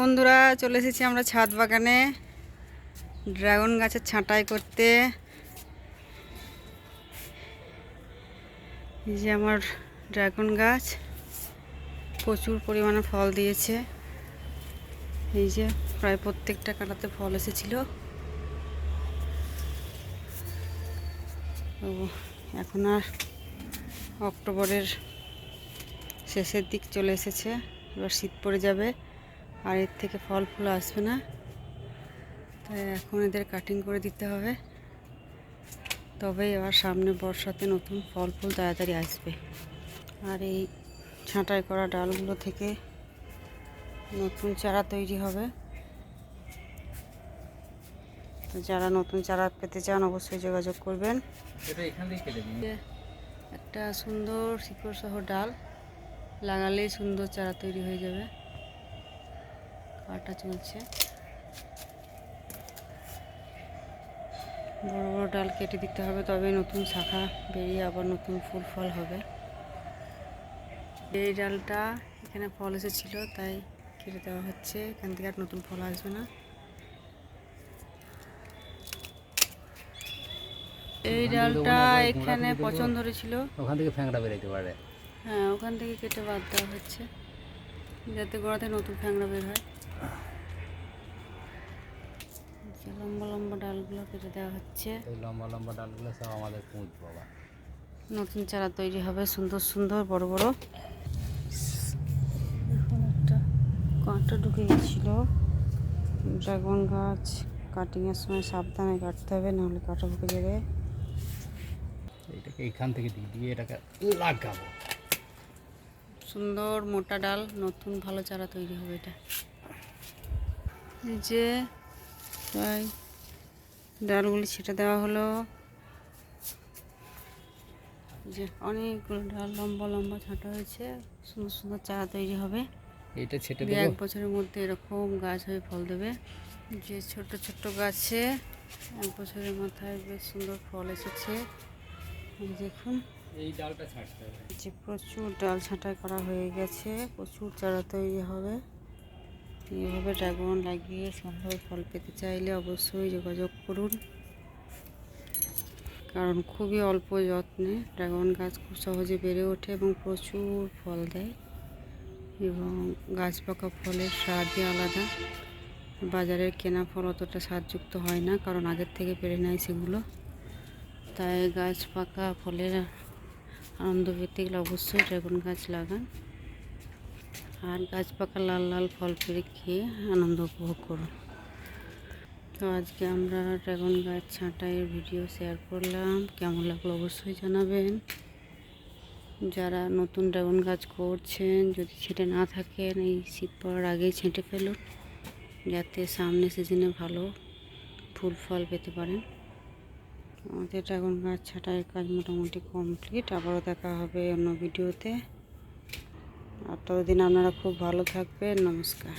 বন্ধুরা, চলে এসেছি আমরা ছাদ বাগানে। ড্রাগন গাছের ছাঁটাই করতে। এই যে আমার ড্রাগন গাছ, প্রচুর পরিমাণে ফল দিয়েছে। এই যে প্রায় প্রত্যেকটা কাটাতে ফল এসেছিল। তো এখন আর অক্টোবরের শেষের দিক চলে এসেছে। এবার শীত পড়ে যাবে। আর এর থেকে ফল ফুল আসবে না। তাই এখন এদের কাটিং করে দিতে হবে। তবেই আবার সামনে বর্ষাতে নতুন ফল ফুল তাড়াতাড়ি আসবে। আর এই ছাঁটাই করা ডালগুলো থেকে নতুন চারা তৈরি হবে। তো যারা নতুন চারা পেতে চান অবশ্যই যোগাযোগ করবেন। একটা সুন্দর শিকড় সহ ডাল লাগালেই সুন্দর চারা তৈরি হয়ে যাবে। কাটা চলছে। বড় বড় ডাল কেটে দিতে হবে তবে নতুন শাখা বেরিয়ে আবার নতুন ফুল ফল হবে। এই ডালটা এখানে ফল এসেছিল তাই কেটে দেওয়া হচ্ছে। এখান থেকে আর নতুন ফল আসবে না। এই ডালটা এখানে পছন্দ ধরেছিল ওখান থেকে ফ্যাংটা বেরোতে পারে। হ্যাঁ ওখান থেকে কেটে বাদ দেওয়া হচ্ছে। যাতে গোড়াতে নতুন ফ্যাংরা বের হয়। লম্বা লম্বা ডালগুলো কেটে দেওয়া হচ্ছে। এই লম্বা লম্বা ডালগুলো সব আমাদের পুঁজ বাবা। নতুন চারা তৈরি হবে সুন্দর সুন্দর বড় বড়। এখন একটা কাঁটা ঢুকে গেছিল। ড্রাগন গাছ কাটিংয়ের সময় সাবধানে কাটতে হবে নাহলে কাঁটা ঢুকে যাবে। এটাকে এইখান থেকে দিয়ে দিয়ে এটাকে লাগাবো। সুন্দর মোটা ডাল নতুন ভালো চারা তৈরি হবে এটা। যে তাই ডালগুলি ছেটে দেওয়া হলো। যে অনেকগুলো ডাল লম্বা লম্বা ছাঁটা হয়েছে সুন্দর সুন্দর চারা তৈরি হবে। এইটা ছেটে দেবো? এক বছরের মধ্যে এরকম গাছ হয়ে ফল দেবে। যে ছোট ছোট গাছে এক বছরের মাথায় বেশ সুন্দর ফল এসেছে। দেখুন। এই ডালটা ছাড়তে হবে। যে প্রচুর ডাল ছাঁটাই করা হয়ে গেছে প্রচুর চারা তৈরি হবে। এইভাবে ড্রাগন লাগিয়ে সুন্দর ফল পেতে চাইলে অবশ্যই যোগাযোগ করুন। কারণ খুবই অল্প যত্নে ড্রাগন গাছ খুব সহজে বেড়ে ওঠে এবং প্রচুর ফল দেয় এবং গাছ পাকা ফলের স্বাদই আলাদা। বাজারের কেনা ফল অতটা স্বাদযুক্ত হয় না, কারণ আগের থেকে পেরে নেয় সেগুলো। তাই গাছ পাকা ফলের আনন্দ পেতে গেলে অবশ্যই ড্রাগন গাছ লাগান। আর গাছ পাকা লাল লাল ফল পেরে খেয়ে আনন্দ উপভোগ করুন। তো আজকে আমরা ড্রাগন গাছ ছাঁটাইয়ের ভিডিও শেয়ার করলাম। কেমন লাগল অবশ্যই জানাবেন। যারা নতুন ড্রাগন গাছ করছেন, যদি ছেঁটে না থাকেন, এই শীত পড়ার আগেই ছেঁটে ফেলুন। যাতে সামনে সিজনে ভালো ফুল, ফল পেতে পারেন। আমাদের ড্রাগন গাছ ছাঁটাইয়ের কাজ মোটামুটি কমপ্লিট আবারও দেখা হবে অন্য ভিডিওতে আর ততদিন আপনারা খুব ভালো থাকবেন নমস্কার।